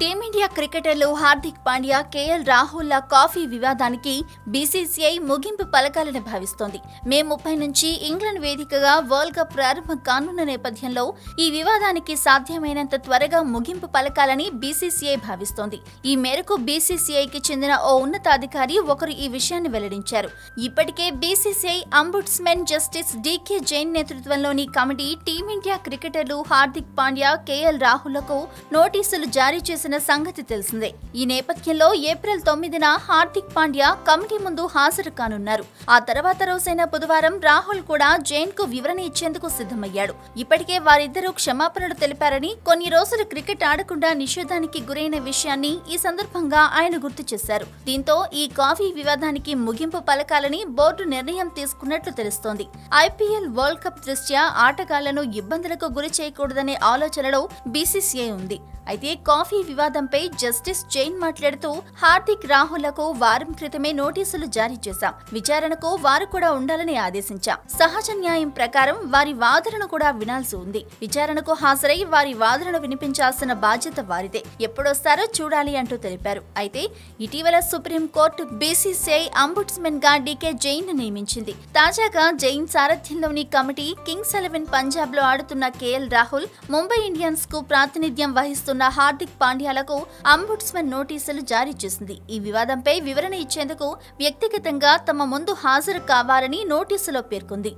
Team India క్రికెటర్లు Hardik Pandya KL రాహుల్ల coffee వివాదానికి బీసీసీఐ ముగింపు పలకాలని భావిస్తోంది. మే ముప్పై నుంచి ఇంగ్లాండ్ వేదికగా వరల్డ్ కప్ ప్రారంభం కానున్న నేపథ్యంలో ఈ వివాదానికి సాధ్యమైనంత త్వరగా ముగింపు పలకాలని బీసీసీఐ భావిస్తోంది. ఈ మేరకు బీసీసీఐకి చెందిన ఓ ఉన్నతాధికారి ఒకరు ఈ విషయాన్ని వెల్లడించారు. ఇప్పటికే BCCI ombudsman justice DK Jain నేతృత్వంలోని కమిటీ టీమిండియా క్రికెటర్లు హార్దిక్ పాండ్యా కేఎల్ రాహుల్లకు నోటీసులు జారీ చేసిన సంగతి తెలిసిందే. ఈ నేపథ్యంలో ఏప్రిల్ తొమ్మిదిన హార్దిక్ పాండ్యా కమిటీ ముందు హాజరు కానున్నారు. ఆ తర్వాత రోజైన బుధవారం రాహుల్ కూడా జైన్కు వివరణ ఇచ్చేందుకు సిద్ధమయ్యాడు. ఇప్పటికే వారిద్దరూ క్షమాపణలు తెలిపారని కొన్ని రోజులు క్రికెట్ ఆడకుండా నిషేధానికి గురైన విషయాన్ని ఈ సందర్భంగా ఆయన గుర్తు చేశారు. దీంతో ఈ కాఫీ వివాదానికి ముగింపు పలకాలని బోర్డు నిర్ణయం తీసుకున్నట్లు తెలుస్తోంది. ఐపీఎల్ వరల్డ్ కప్ దృష్ట్యా ఆటగాళ్ళను ఇబ్బందులకు గురి చేయకూడదనే ఆలోచనలో బీసీసీఐ ఉంది. అయితే కాఫీ వివాదంపై జస్టిస్ జైన్ మాట్లాడుతూ హార్దిక్ రాహులకు వారం క్రితమే నోటీసులు జారీ చేశాం. విచారణకు వారు కూడా ఉండాలని ఆదేశించాం. సహజ న్యాయం ప్రకారం వారి వాదనను కూడా వినాల్సి ఉంది. విచారణకు హాజరై వారి వాదనను వినిపించాల్సిన బాధ్యత వారిదే. ఎప్పుడొస్తారో చూడాలి అంటూ తెలిపారు. అయితే ఇటీవల సుప్రీం కోర్టు బీసీసీఐ అంబుడ్స్మెన్గా డీకే జైన్ను నియమించింది. తాజాగా జైన్ సారథ్యంలోని కమిటీ కింగ్స్ ఎలెవెన్ పంజాబ్లో ఆడుతున్న కేఎల్ రాహుల్ ముంబై ఇండియన్స్కు ప్రాతినిధ్యం వహిస్తున్న హార్దిక్ పాండ్యా పాండ్యాలకు అంబుడ్స్మన్ నోటీసులు జారీ చేసింది. ఈ వివాదంపై వివరణ ఇచ్చేందుకు వ్యక్తిగతంగా తమ ముందు హాజరు కావాలని నోటీసులో పేర్కొంది.